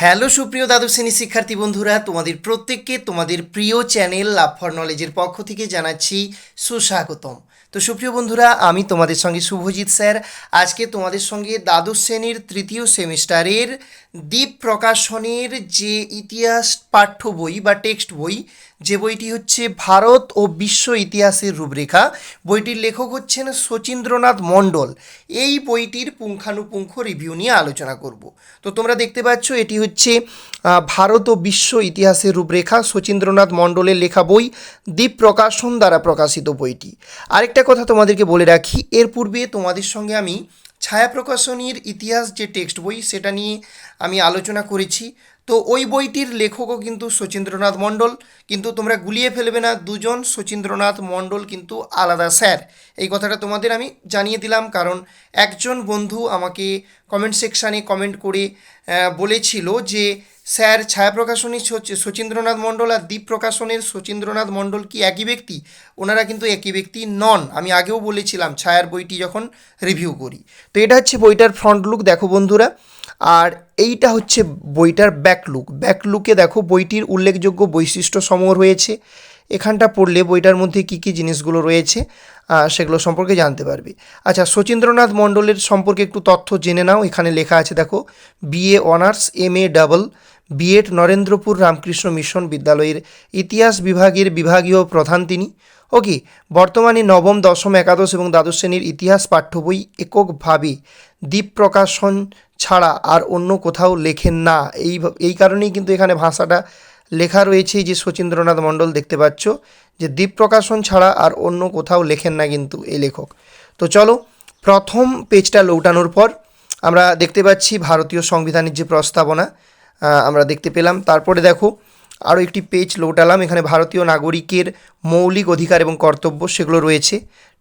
Hello সুপ্রিয় দ্বাদশ শ্রেণি শিক্ষার্থী বন্ধুরা, তোমাদের প্রত্যেককে তোমাদের প্রিয় চ্যানেল লাভ ফর নলেজের পক্ষ থেকে জানাচ্ছি সুস্বাগতম। তো সুপ্রিয় বন্ধুরা, আমি তোমাদের সঙ্গে শুভজিৎ স্যার। আজকে তোমাদের সঙ্গে দ্বাদশ শ্রেণির তৃতীয় সেমিস্টারের দ্বীপ প্রকাশনের যে ইতিহাস পাঠ্য বই বা টেক্সট বই যে বইটি হচ্ছে ভারত ও বিশ্ব ইতিহাসের রূপরেখা। বইটির লেখক হচ্ছেন শচীন্দ্রনাথ মণ্ডল। এই বইটির পুঙ্খানুপুঙ্খ রিভিউ নিয়ে আলোচনা করব। তো তোমরা দেখতে পাচ্ছ, এটি হচ্ছে ভারত ও বিশ্ব ইতিহাসের রূপরেখা শচীন্দ্রনাথ মণ্ডলের লেখা বই দ্বীপ প্রকাশন দ্বারা প্রকাশিত বইটি। আরেকটা কথা তোমাদেরকে বলে রাখি, এর পূর্বে তোমাদের সঙ্গে আমি ছায়া প্রকাশনীর ইতিহাস যে টেক্সট বই, সেটা নিয়ে আমি আলোচনা করেছি। তো ওই বইটির লেখকও কিন্তু শচীন্দ্রনাথ মণ্ডল। কিন্তু তোমরা গুলিয়ে ফেলবে না, দুজন শচীন্দ্রনাথ মণ্ডল কিন্তু আলাদা স্যার। এই কথাটা তোমাদের আমি জানিয়ে দিলাম, কারণ একজন বন্ধু আমাকে কমেন্ট সেকশানে কমেন্ট করে বলেছিল যে, স্যার ছায়া প্রকাশনী শচীন্দ্রনাথ মণ্ডল আর দ্বীপ প্রকাশনের শচীন্দ্রনাথ মণ্ডল কি একই ব্যক্তি? ওনারা কিন্তু একই ব্যক্তি নন। আমি আগেও বলেছিলাম, ছায়ার বইটি যখন রিভিউ করি। তো এটা হচ্ছে বইটার ফ্রন্ট লুক দেখো বন্ধুরা। আর এইটা হচ্ছে বইটার ব্যাকলুক। ব্যাকলুকে দেখো, বইটির উল্লেখযোগ্য বৈশিষ্ট্য সমূহ রয়েছে। এখানটা পড়লে বইটার মধ্যে কী কী জিনিসগুলো রয়েছে সেগুলো সম্পর্কে জানতে পারবে। আচ্ছা শচীন্দ্রনাথ মণ্ডলের সম্পর্কে একটু তথ্য জেনে নাও। এখানে লেখা আছে, দেখো BA honours, M A double BEd Narendrapur Ramakrishna mission বিদ্যালয়ের ইতিহাস বিভাগের বিভাগীয় প্রধান তিনি ওকে বর্তমানে নবম, দশম, একাদশ এবং দ্বাদশ শ্রেণির ইতিহাস পাঠ্য বই এককভাবে দ্বীপ প্রকাশন ছাড়া আর অন্য কোথাও লেখেন না। এই এই কারণেই কিন্তু এখানে ভাষাটা লেখা রয়েছে যে শচীন্দ্রনাথ মণ্ডল দেখতে পাচ্ছ যে দ্বীপ প্রকাশন ছাড়া আর অন্য কোথাও লেখেন না কিন্তু এই লেখক। তো চলো প্রথম পেজটা লৌটানোর পর আমরা দেখতে পাচ্ছি ভারতীয় সংবিধানের যে প্রস্তাবনা আমরা দেখতে পেলাম। তারপরে দেখো আরও একটি পেজ লোটালাম এখানে ভারতীয় নাগরিকের মৌলিক অধিকার এবং কর্তব্য সেগুলো রয়েছে।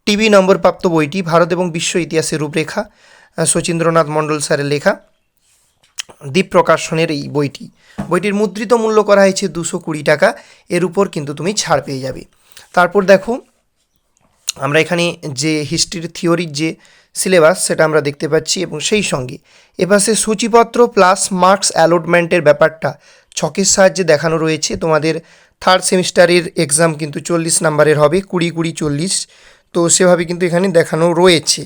টিভি নম্বর প্রাপ্ত বইটি ভারত এবং বিশ্ব ইতিহাসের রূপরেখা শচীন্দ্রনাথ মণ্ডল স্যারের লেখা দ্বীপ প্রকাশনের এই বইটি। বইটির মুদ্রিত মূল্য করা হয়েছে দুশো কুড়ি টাকা। এর উপর কিন্তু তুমি ছাড় পেয়ে যাবে। তারপর দেখো, আমরা এখানে যে হিস্ট্রির থিওরির যে সিলেবাস সেটা আমরা দেখতে পাচ্ছি এবং সেই সঙ্গে এপাশে সূচিপত্র প্লাস মার্কস অ্যালটমেন্টের ব্যাপারটা ছকের সাহায্যে দেখানো রয়েছে। তোমাদের থার্ড সেমিস্টারের এক্সাম কিন্তু চল্লিশ নাম্বারের হবে, কুড়ি কুড়ি চল্লিশ। তো সেভাবে কিন্তু এখানে দেখানো রয়েছে।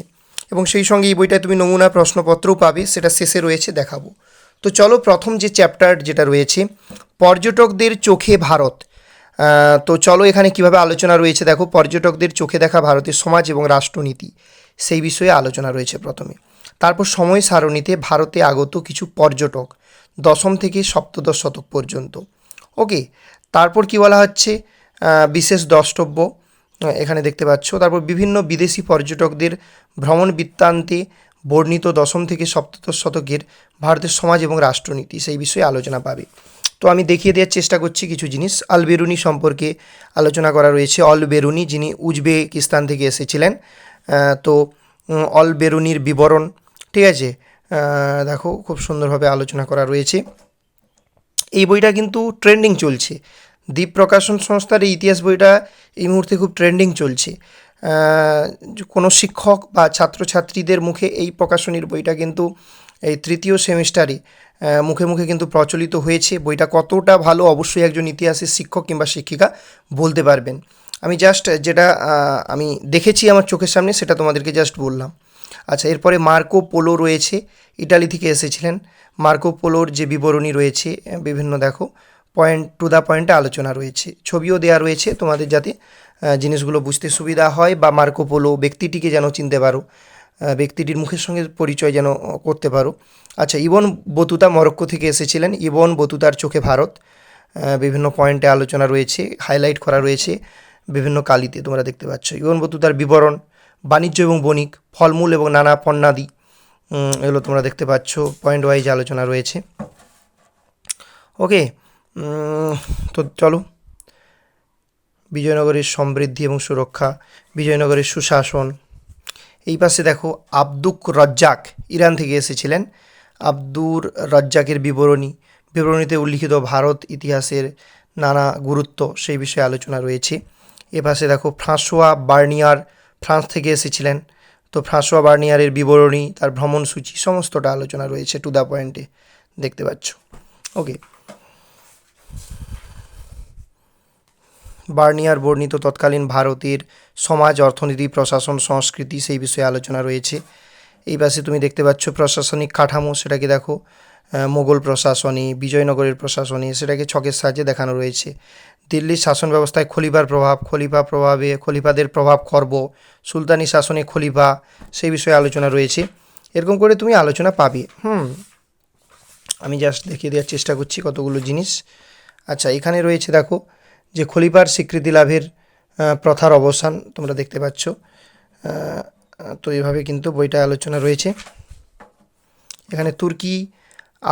এবং সেই সঙ্গে এই বইটায় তুমি নমুনা প্রশ্নপত্রও পাবে, সেটা শেষে রয়েছে, দেখাবো। তো চলো প্রথম যে চ্যাপ্টার যেটা রয়েছে, পর্যটকদের চোখে ভারত। তো চলো এখানে কীভাবে আলোচনা রয়েছে, দেখো। পর্যটকদের চোখে দেখা ভারতের সমাজ এবং রাষ্ট্রনীতি। সেই বিষয়ে আলোচনা রয়েছে প্রথমে। তারপর সময় সারণীতে ভারতে আগত কিছু পর্যটক, দশম থেকে সপ্তদশ শতক পর্যন্ত। ওকে, তারপর কি বলা হচ্ছে? বিশেষ দ্রষ্টব্য, এখানে দেখতে পাচ্ছ। তারপর বিভিন্ন বিদেশি পর্যটকদের ভ্রমণ বৃত্তান্তে বর্ণিত দশম থেকে সপ্তদশ শতকের ভারতের সমাজ এবং রাষ্ট্রনীতি, সেই বিষয়ে আলোচনা পাবে। তো আমি দেখিয়ে দেওয়ার চেষ্টা করছি কিছু জিনিস। আল বেরুনি সম্পর্কে আলোচনা করা রয়েছে। অল বেরুনি, যিনি উজবেকিস্তান থেকে এসেছিলেন তো অল বেরুনির বিবরণ, ঠিক আছে? দেখো, খুব সুন্দরভাবে আলোচনা করা রয়েছে। এই বইটা কিন্তু ট্রেন্ডিং চলছে। দ্বীপ প্রকাশন সংস্থার এই ইতিহাস বইটা এই মুহূর্তে খুব ট্রেন্ডিং চলছে। কোনো শিক্ষক বা ছাত্রছাত্রীদের মুখে এই প্রকাশনীর বইটা কিন্তু এই তৃতীয় সেমিস্টারে মুখে মুখে কিন্তু প্রচলিত হয়েছে। বইটা কতটা ভালো অবশ্যই একজন ইতিহাসের শিক্ষক কিংবা শিক্ষিকা বলতে পারবেন। আমি জাস্ট যেটা আমি দেখেছি আমার চোখের সামনে, সেটা তোমাদেরকে জাস্ট বললাম। আচ্ছা এরপরে মার্কো পোলো রয়েছে, ইটালি থেকে এসেছিলেন। মার্কো পোলোর যে বিবরণী রয়েছে বিভিন্ন দেখো পয়েন্ট টু দ্য পয়েন্টে আলোচনা রয়েছে। ছবিও দেওয়া রয়েছে তোমাদের যাতে জিনিসগুলো বুঝতে সুবিধা হয় বা মার্কো পোলো ব্যক্তিটিকে যেন চিনতে পারো ব্যক্তিটির মুখের সঙ্গে পরিচয় যেন করতে পারো। আচ্ছা ইবন বতুতা মরক্কো থেকে এসেছিলেন। ইবন বতুতার চোখে ভারত বিভিন্ন পয়েন্টে আলোচনা রয়েছে হাইলাইট করা রয়েছে। বিভিন্ন কালিতে তোমরা দেখতে পাচ্ছ। ইবন বতুতার বিবরণ, বাণিজ্য এবং বণিক, ফলমূল এবং নানা পণ্যাদি এগুলো তোমরা দেখতে পাচ্ছ। পয়েন্ট ওয়াইজ আলোচনা রয়েছে। ওকে তো চলো। বিজয়নগরের সমৃদ্ধি এবং সুরক্ষা, বিজয়নগরের সুশাসন। এই পাশে দেখো, আব্দুক রজ্জাক ইরান থেকে এসেছিলেন। আব্দুর রজ্জাকের বিবরণী। বিবরণীতে উল্লিখিত ভারত ইতিহাসের নানা গুরুত্ব সেই বিষয়ে আলোচনা রয়েছে। এ পাশে দেখো ফ্রাঁসোয়া বার্নিয়ার ফ্রান্স থেকে এসেছিলেন। তো ফ্রাঁসোয়া বার্নিয়ারের বিবরণী, তার ভ্রমণ সূচি, সমস্তটা আলোচনা রয়েছে টু দ্য পয়েন্টে। দেখতে পাচ্ছ? ওকে। বার্নিয়ার বর্ণিত তৎকালীন ভারতের সমাজ, অর্থনীতি, প্রশাসন, সংস্কৃতি সেই বিষয়ে আলোচনা রয়েছে। এই পাশে তুমি দেখতে পাচ্ছ প্রশাসনিক কাঠামো, সেটাকে দেখো মোগল প্রশাসনে, বিজয়নগরের প্রশাসনে, সেটাকে ছকের সাহায্যে দেখানো রয়েছে। দিল্লির শাসন ব্যবস্থায় খলিফার প্রভাব, খলিফা প্রভাবে খলিফাদের প্রভাব খর্ব সুলতানি শাসনে খলিফা, সেই বিষয়ে আলোচনা রয়েছে। এরকম করে তুমি আলোচনা পাবে। হুম, আমি জাস্ট দেখিয়ে দেওয়ার চেষ্টা করছি কতগুলো জিনিস। আচ্ছা এখানে রয়েছে দেখো যে খলিফার স্বীকৃতি লাভের প্রথার অবসান তোমরা দেখতে পাচ্ছ। তো এভাবে কিন্তু বইটা আলোচনা রয়েছে। এখানে তুর্কি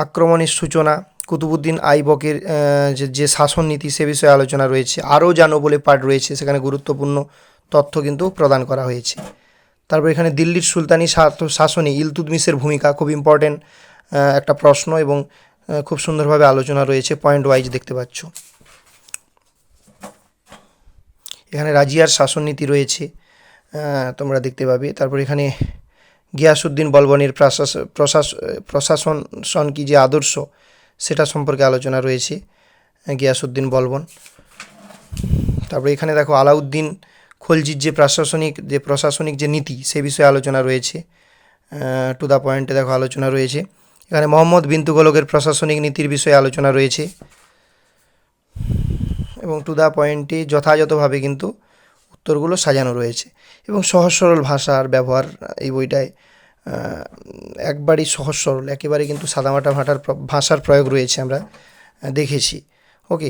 আক্রমণের সূচনা কুতুবুদ্দিন আইবকের যে শাসন নীতি সে বিষয়ে আলোচনা রয়েছে। আরও জানো বলে পাঠ রয়েছে। সেখানে গুরুত্বপূর্ণ তথ্য কিন্তু প্রদান করা হয়েছে। তারপর এখানে দিল্লির সুলতানি শাসনে ইলতুদমিসের ভূমিকা খুব ইম্পর্ট্যান্ট একটা প্রশ্ন এবং খুব সুন্দরভাবে আলোচনা রয়েছে। পয়েন্ট ওয়াইজ দেখতে পাচ্ছ। এখানে রাজিয়ার শাসননীতি রয়েছে তোমরা দেখতে পাবে। তারপর এখানে গিয়াসুদ্দিন বলবনের প্রশাস প্রশাস, প্রশাসন, সন কি যে আদর্শ সেটা সম্পর্কে আলোচনা রয়েছে গিয়াসুদ্দিন বলবন। তারপরে এখানে দেখো, আলাউদ্দিন খলজির যে প্রশাসনিক যে প্রশাসনিক যে নীতি, সে বিষয়ে আলোচনা রয়েছে টু দ্য পয়েন্টে দেখো আলোচনা রয়েছে। এখানে মোহাম্মদ বিন তুগলকের প্রশাসনিক নীতির বিষয়ে আলোচনা রয়েছে। এবং টু দ্য পয়েন্টে যথাযথভাবে কিন্তু উত্তরগুলো সাজানো রয়েছে। এবং সহজ সরল ভাষার ব্যবহার এই বইটায় একবারই সহজ সরল, একেবারে কিন্তু সাদামাটা ভাটার ভাষার প্রয়োগ রয়েছে আমরা দেখেছি। ওকে,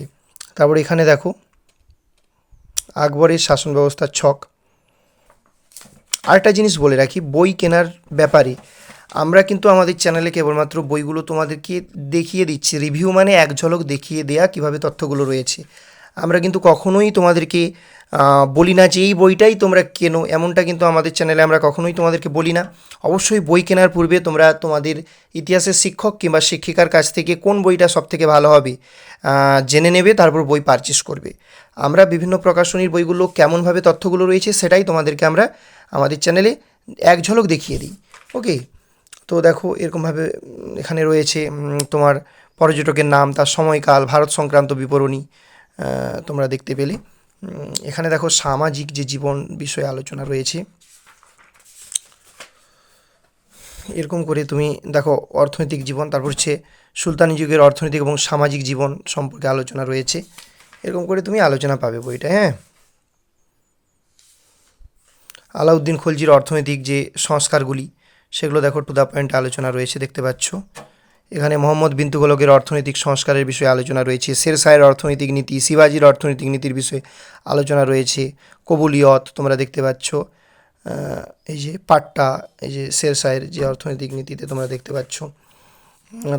তারপর এখানে দেখো, আকবরের শাসন ব্যবস্থার ছক। আরেকটা জিনিস বলে রাখি, বই কেনার ব্যাপারে। আমরা কিন্তু আমাদের চ্যানেলে কেবলমাত্র বইগুলো তোমাদেরকে দেখিয়ে দিচ্ছি, রিভিউ মানে এক ঝলক দেখিয়ে দেয়া কীভাবে তথ্যগুলো রয়েছে। আমরা কিন্তু কখনোই তোমাদেরকে বলি না যে এই বইটাই তোমরা কেনো, এমনটা কিন্তু আমাদের চ্যানেলে আমরা কখনোই তোমাদেরকে বলি না। অবশ্যই বই কেনার পূর্বে তোমরা তোমাদের ইতিহাসের শিক্ষক কিংবা শিক্ষিকার কাছ থেকে কোন বইটা সবথেকে ভালো হবে জেনে নেবে, তারপর বই পারচেস করবে। আমরা বিভিন্ন প্রকাশনীর বইগুলো কেমনভাবে তথ্যগুলো রয়েছে সেটাই তোমাদেরকে আমরা আমাদের চ্যানেলে এক ঝলক দেখিয়ে দিই। ওকে তো দেখো, এরকমভাবে এখানে রয়েছে তোমার পর্যটকের নাম, তার সময়কাল, ভারত সংক্রান্ত বিবরণী তোমরা দেখতে পেলে। এখানে দেখো সামাজিক যে জীবন বিষয়ে আলোচনা রয়েছে, এরকম করে তুমি দেখো অর্থনৈতিক জীবন, তারপর হচ্ছে সুলতানি যুগের অর্থনৈতিক এবং সামাজিক জীবন সম্পর্কে আলোচনা রয়েছে। এরকম করে তুমি আলোচনা পাবে বইটা হ্যাঁ? আলাউদ্দিন খলজির অর্থনৈতিক যে সংস্কারগুলি, সেগুলো দেখো টু দ্য পয়েন্ট আলোচনা রয়েছে, দেখতে পাচ্ছ। এখানে মোহাম্মদ বিন তুগলকের অর্থনৈতিক সংস্কারের বিষয়ে আলোচনা রয়েছে। শেরশাহের অর্থনৈতিক নীতি, শিবাজির অর্থনৈতিক নীতির বিষয়ে আলোচনা রয়েছে। কবুলিয়ত, তোমরা দেখতে পাচ্ছ এই যে পাট্টা, এই যে শেরশাহের যে অর্থনৈতিক নীতিতে তোমরা দেখতে পাচ্ছ।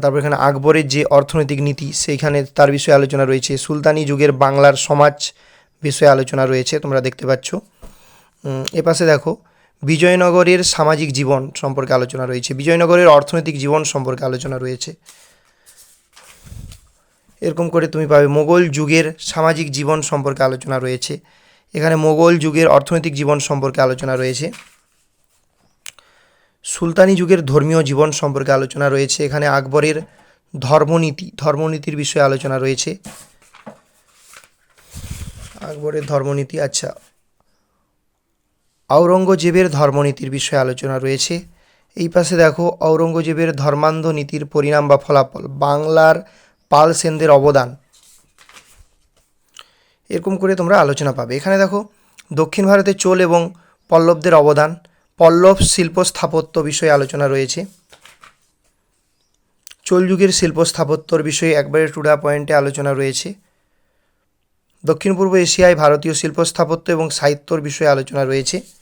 তারপর এখানে আকবরের যে অর্থনৈতিক নীতি, সেইখানে তার বিষয়ে আলোচনা রয়েছে। সুলতানি যুগের বাংলার সমাজ বিষয়ে আলোচনা রয়েছে, তোমরা দেখতে পাচ্ছ। এ পাশে দেখো বিজয়নগরের সামাজিক জীবন সম্পর্কে আলোচনা রয়েছে। বিজয়নগরের অর্থনৈতিক জীবন সম্পর্কে আলোচনা রয়েছে। এরকম করে তুমি পাবে মোগল যুগের সামাজিক জীবন সম্পর্কে আলোচনা রয়েছে। এখানে মোগল যুগের অর্থনৈতিক জীবন সম্পর্কে আলোচনা রয়েছে। সুলতানি যুগের ধর্মীয় জীবন সম্পর্কে আলোচনা রয়েছে। এখানে আকবরের ধর্মনীতি, ধর্মনীতির বিষয়ে আলোচনা রয়েছে। আকবরের ধর্মনীতি আচ্ছা। আওরঙ্গজেবের ধর্মনীতির বিষয়ে আলোচনা রয়েছে। এই পাশে দেখো, ঔরঙ্গজেবের ধর্মান্ধ নীতির পরিণাম বা ফলাফল, বাংলার পাল সেনদের অবদান। এরকম করে তোমরা আলোচনা পাবে। এখানে দেখো, দক্ষিণ ভারতে চোল এবং পল্লবদের অবদান, পল্লব শিল্প স্থাপত্য বিষয়ে আলোচনা রয়েছে। চোল যুগের শিল্প স্থাপত্যর বিষয়ে একবারে টুডা পয়েন্টে আলোচনা রয়েছে। দক্ষিণ পূর্ব এশিয়ায় ভারতীয় শিল্প স্থাপত্য এবং সাহিত্যর বিষয়ে আলোচনা রয়েছে।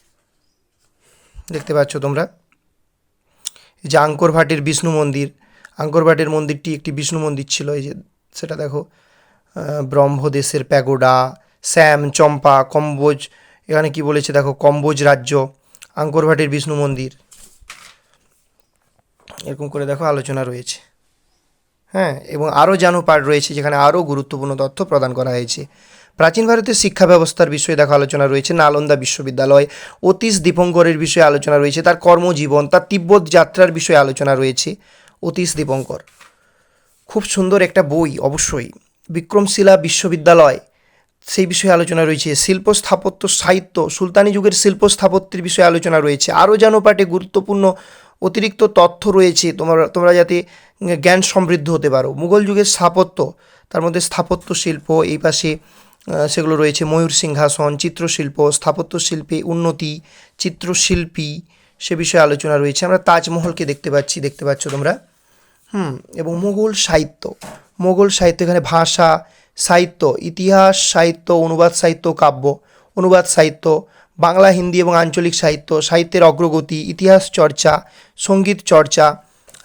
দেখতে পাচ্ছ তোমরা? এই যে আঙ্কর ভাটের বিষ্ণু মন্দির, আঙ্কর ভাটের মন্দিরটি একটি বিষ্ণু মন্দির ছিল, এই যে সেটা দেখো ব্রহ্মদেশের প্যাগোডা শ্যাম চম্পা, কম্বোজ, এখানে কি বলেছে দেখো, কম্বোজ রাজ্য, আঙ্কর ভাটের বিষ্ণু মন্দির। এরকম করে দেখো আলোচনা রয়েছে। হ্যাঁ এবং আরও জানো পাঠ রয়েছে, যেখানে আরও গুরুত্বপূর্ণ তথ্য প্রদান করা হয়েছে। প্রাচীন ভারতের শিক্ষা ব্যবস্থার বিষয়ে দেখো আলোচনা রয়েছে, নালন্দা বিশ্ববিদ্যালয়, অতীশ দীপঙ্করের বিষয়ে আলোচনা রয়েছে, তার কর্মজীবন, তার তিব্বত যাত্রার বিষয়ে আলোচনা রয়েছে, অতীশ দীপঙ্কর। খুব সুন্দর একটা বই, অবশ্যই। বিক্রমশিলা বিশ্ববিদ্যালয়, সেই বিষয়ে আলোচনা রয়েছে। শিল্প স্থাপত্য সাহিত্য, সুলতানি যুগের শিল্প স্থাপত্যের বিষয়ে আলোচনা রয়েছে। আরও যেন পাঠে গুরুত্বপূর্ণ অতিরিক্ত তথ্য রয়েছে, তোমরা তোমরা যাতে জ্ঞান সমৃদ্ধ হতে পারো। মুঘল যুগের স্থাপত্য, তার মধ্যে স্থাপত্য শিল্প, এই পাশে সেগুলো রয়েছে। ময়ূর সিংহাসন, চিত্রশিল্প, স্থাপত্য শিল্পে উন্নতি, চিত্রশিল্পী, সে বিষয়ে আলোচনা রয়েছে। আমরা তাজমহলকে দেখতে পাচ্ছি, দেখতে পাচ্ছ তোমরা। হুম, এবং মোগল সাহিত্য। মোগল সাহিত্য এখানে ভাষা, সাহিত্য, ইতিহাস, সাহিত্য, অনুবাদ সাহিত্য, কাব্য। অনুবাদ সাহিত্য, বাংলা, হিন্দি এবং আঞ্চলিক সাহিত্য, সাহিত্যের অগ্রগতি, ইতিহাস চর্চা, সংগীত চর্চা।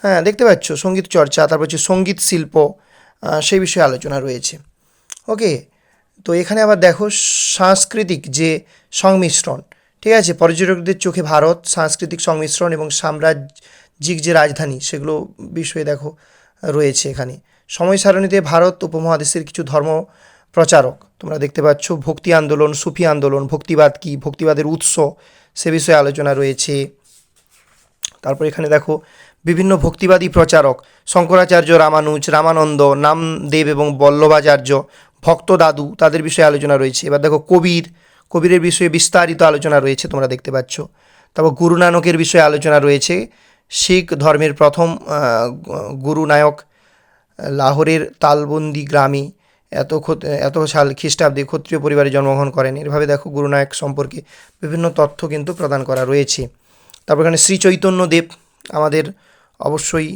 হ্যাঁ দেখতে পাচ্ছ, সংগীত চর্চা, তারপর হচ্ছে সংগীত শিল্প সেই বিষয়ে আলোচনা রয়েছে। ওকে তো এখানে আবার দেখো সাংস্কৃতিক যে সংমিশ্রণ, ঠিক আছে? পর্যটকদের চোখে ভারত, সাংস্কৃতিক সংমিশ্রণ এবং সাম্রাজ্যিক যে রাজধানী, সেগুলো বিষয়ে দেখো রয়েছে এখানে। সময় সারণীতে ভারত উপমহাদেশের কিছু ধর্ম প্রচারক, তোমরা দেখতে পাচ্ছ ভক্তি আন্দোলন, সুফি আন্দোলন, ভক্তিবাদ কি, ভক্তিবাদের উৎস, সে বিষয়ে আলোচনা রয়েছে। তারপর এখানে দেখো বিভিন্ন ভক্তিবাদী প্রচারক, শঙ্করাচার্য রামানুজ, রামানন্দ, নামদেব এবং বল্লভাচার্য ভক্ত দাদু, তাদের বিষয়ে আলোচনা রয়েছে। এবার দেখো কবির, কবিরের বিষয়ে বিস্তারিত আলোচনা রয়েছে, তোমরা দেখতে পাচ্ছ। তারপর গুরু নানকের বিষয়ে আলোচনা রয়েছে। শিখ ধর্মের প্রথম গুরু নায়ক, লাহোরের তালবন্দি গ্রামে এত এত সাল খ্রিস্টাব্দে ক্ষত্রিয় পরিবারে জন্মগ্রহণ করেন। এভাবে দেখো গুরুনায়ক সম্পর্কে বিভিন্ন তথ্য কিন্তু প্রদান করা রয়েছে। তারপর এখানে শ্রী চৈতন্যদেব আমাদের অবশ্যই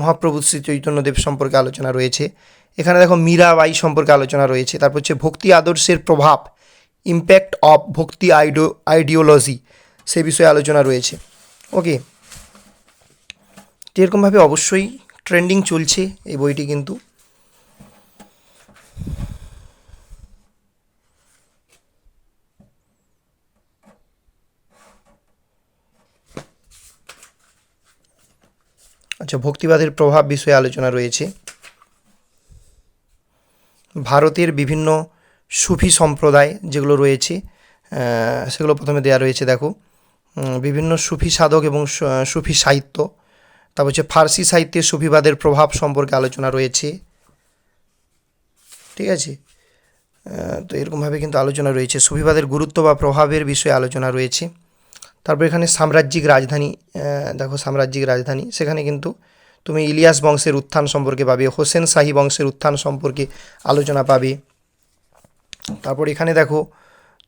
মহাপ্রভু শ্রী চৈতন্যদেব সম্পর্কে আলোচনা রয়েছে। এখানে দেখো মীরাবাই সম্পর্কে আলোচনা রয়েছে। তারপর হচ্ছে ভক্তি আদর্শের প্রভাব ইম্প্যাক্ট অফ ভক্তি আইডো আইডিওলজি সে বিষয়ে আলোচনা রয়েছে। ওকে এরকমভাবে অবশ্যই ট্রেন্ডিং চলছে এই বইটি কিন্তু। আচ্ছা ভক্তিবাদের প্রভাব বিষয়ে আলোচনা রয়েছে। ভারতের বিভিন্ন সুফি সম্প্রদায় যেগুলো রয়েছে সেগুলো প্রথমে দেওয়া রয়েছে, দেখো। বিভিন্ন সুফি সাধক এবং সুফি সাহিত্য, তারপর হচ্ছে ফার্সি সাহিত্যে সুফিবাদের প্রভাব সম্পর্কে আলোচনা রয়েছে। ঠিক আছে? তো এরকমভাবে কিন্তু আলোচনা রয়েছে। সুফিবাদের গুরুত্ব বা প্রভাবের বিষয়ে আলোচনা রয়েছে। তারপর এখানে সাম্রাজ্যিক রাজধানী দেখো সাম্রাজ্যিক রাজধানী, সেখানে কিন্তু তুমি ইলিয়াস বংশের উত্থান সম্পর্কে পাবে, হোসেন শাহী বংশের উত্থান সম্পর্কে আলোচনা পাবে। তারপর এখানে দেখো,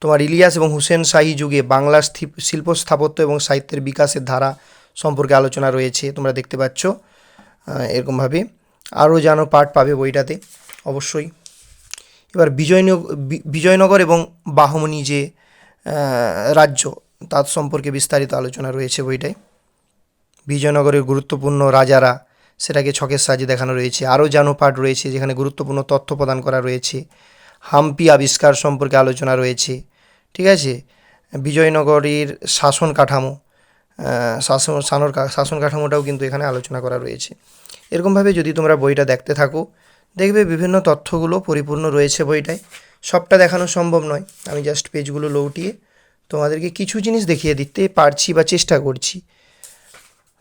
তোমার ইলিয়াস এবং হুসেন শাহী যুগে বাংলার শিল্প স্থাপত্য এবং সাহিত্যের বিকাশের ধারা সম্পর্কে আলোচনা রয়েছে, তোমরা দেখতে পাচ্ছ। এরকমভাবে আরও যেন পাঠ পাবে বইটাতে, অবশ্যই। এবার বিজয়নগর বিজয়নগর এবং বাহমনি যে রাজ্য, তার সম্পর্কে বিস্তারিত আলোচনা রয়েছে বইটায়। বিজয়নগরের গুরুত্বপূর্ণ রাজারা, সেটাকে ছকের সাহায্যে দেখানো রয়েছে। আরও যেন পাঠ রয়েছে যেখানে গুরুত্বপূর্ণ তথ্য প্রদান করা রয়েছে। হাম্পি আবিষ্কার সম্পর্কে আলোচনা রয়েছে। ঠিক আছে? বিজয়নগরের শাসন কাঠামো শাসন কা- শাসন কাঠামোটাও কিন্তু এখানে আলোচনা করা রয়েছে। এরকমভাবে যদি তোমরা বইটা দেখতে থাকো, দেখবে বিভিন্ন তথ্যগুলো পরিপূর্ণ রয়েছে বইটায়। সবটা দেখানো সম্ভব নয়। আমি জাস্ট পেজগুলো লৌটিয়ে তোমাদেরকে কিছু জিনিস দেখিয়ে দিতে পারছি বা চেষ্টা করছি।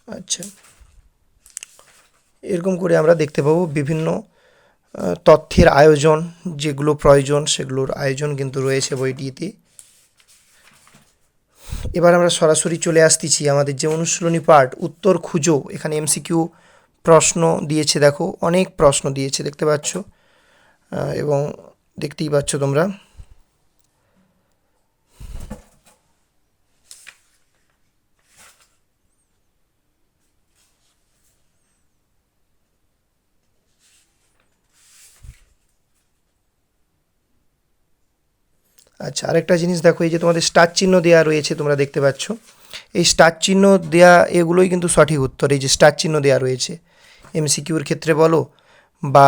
আচ্ছা। এরকম করে আমরা দেখতে পাবো বিভিন্ন তথ্যের আয়োজন, যেগুলো প্রয়োজন সেগুলোর আয়োজন কিন্তু রয়েছে বইটিতে। এবার আমরা সরাসরি চলে আসতেছি আমাদের যে অনুশীলনী পার্ট উত্তর খুঁজো। এখানে এমসিকিউ প্রশ্ন দিয়েছে, দেখো, অনেক প্রশ্ন দিয়েছে, দেখতে পাচ্ছ? এবং দেখতেই পাচ্ছ তোমরা। আচ্ছা আরেকটা জিনিস দেখো, এই যে তোমাদের স্টার চিহ্ন দেওয়া রয়েছে, তোমরা দেখতে পাচ্ছ। এই স্টার চিহ্ন দেওয়া এগুলোই কিন্তু সঠিক উত্তর, এই যে স্টার চিহ্ন দেওয়া রয়েছে। এমসিকিউর ক্ষেত্রে বলো, বা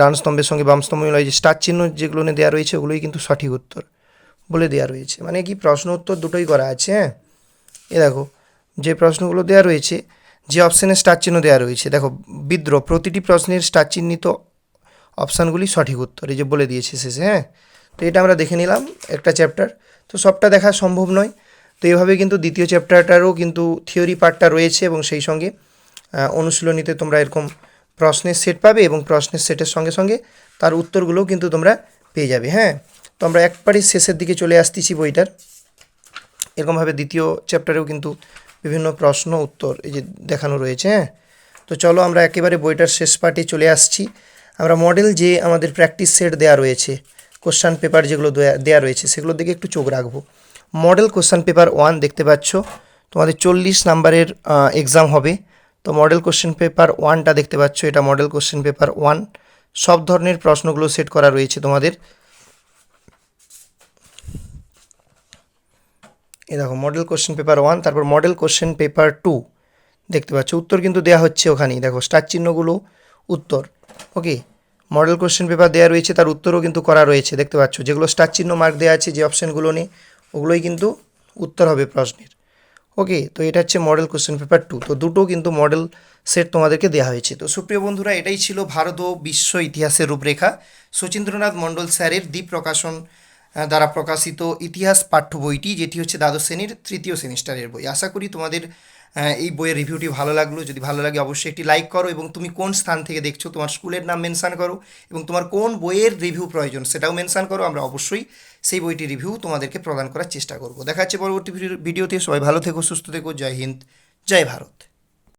ডান স্তম্ভের সঙ্গে বাম স্তম্ভ যে স্টার চিহ্ন যেগুলো দেওয়া রয়েছে, ওগুলোই কিন্তু সঠিক উত্তর বলে দেওয়া রয়েছে। মানে কি, প্রশ্ন উত্তর দুটোই করা আছে হ্যাঁ? এ দেখো, যে প্রশ্নগুলো দেওয়া রয়েছে, যে অপশানে স্টার চিহ্ন দেওয়া রয়েছে, দেখো, বিদ্রোহ, প্রতিটি প্রশ্নের স্টার চিহ্নিত অপশানগুলি সঠিক উত্তর, এই যে বলে দিয়েছে শেষে হ্যাঁ? তো এটা আমরা দেখে নিলাম একটা চ্যাপ্টার তো সবটা দেখা সম্ভব নয়। তো এভাবে কিন্তু দ্বিতীয় চ্যাপ্টারটারও কিন্তু থিওরি পার্টটা রয়েছে এবং সেই সঙ্গে অনুশীলনীতে তোমরা এরকম প্রশ্নের সেট পাবে এবং প্রশ্নের সেটের সঙ্গে সঙ্গে তার উত্তরগুলোও কিন্তু তোমরা পেয়ে যাবে হ্যাঁ? তো আমরা একবারই শেষের দিকে চলে আসতেছি বইটার। এরকমভাবে দ্বিতীয় চ্যাপ্টারেও কিন্তু বিভিন্ন প্রশ্ন, উত্তর এই যে দেখানো রয়েছে হ্যাঁ? তো চলো আমরা একেবারে বইটার শেষ পার্টে চলে আসছি। আমরা মডেল যে আমাদের প্র্যাকটিস সেট দেওয়া রয়েছে কোশ্চান পেপার যেগুলো দেয়া- রয়েছে, সেগুলোর দিকে একটু চোখ রাখব। মডেল কোশ্চান পেপার ওয়ান দেখতে পাচ্ছ। তোমাদের চল্লিশ নাম্বারের এক্সাম হবে। তো মডেল কোশ্চেন পেপার ওয়ানটা দেখতে পাচ্ছ। এটা মডেল কোশ্চেন পেপার ওয়ান সব ধরনের প্রশ্নগুলো সেট করা রয়েছে তোমাদের। এ দেখো মডেল কোশ্চেন পেপার ওয়ান তারপর মডেল কোশ্চেন পেপার টু দেখতে পাচ্ছ। উত্তর কিন্তু দেওয়া হচ্ছে ওখানেই। দেখো, স্টার চিহ্নগুলো উত্তর। ওকে মডেল কোশ্চেন পেপার দেওয়া রয়েছে, তার উত্তরও কিন্তু করা রয়েছে, দেখতে পাচ্ছ। যেগুলো স্টার চিহ্ন মার্ক দেওয়া আছে যে অপশানগুলো নিয়ে, ওগুলোই কিন্তু উত্তর হবে প্রশ্নের। ওকে তো এটা হচ্ছে মডেল কোশ্চেন পেপার টু তো দুটো কিন্তু মডেল সেট তোমাদেরকে দেওয়া হয়েছে। তো সুপ্রিয় বন্ধুরা, এটাই ছিল ভারত ও বিশ্ব ইতিহাসের রূপরেখা। শচীন্দ্রনাথ মণ্ডল স্যারের দ্বীপ প্রকাশন দ্বারা প্রকাশিত ইতিহাস পাঠ্য বইটি, যেটি হচ্ছে দ্বাদশ শ্রেণির তৃতীয় সেমিস্টারের বই। আশা করি তোমাদের এই বইয়ের রিভিউটি ভালো লাগল। যদি ভালো লাগে অবশ্যই একটি লাইক করো এবং তুমি কোন স্থান থেকে দেখছ, তোমার স্কুলের নাম মেনশান করো এবং তোমার কোন বইয়ের রিভিউ প্রয়োজন সেটাও মেনশান করো। আমরা অবশ্যই সেই বইটির রিভিউ তোমাদেরকে প্রদান করার চেষ্টা করব। দেখা যাচ্ছে পরবর্তী ভিডিও- ভিডিওতে। সবাই ভালো থেকো, সুস্থ থেকো। জয় হিন্দ, জয় ভারত।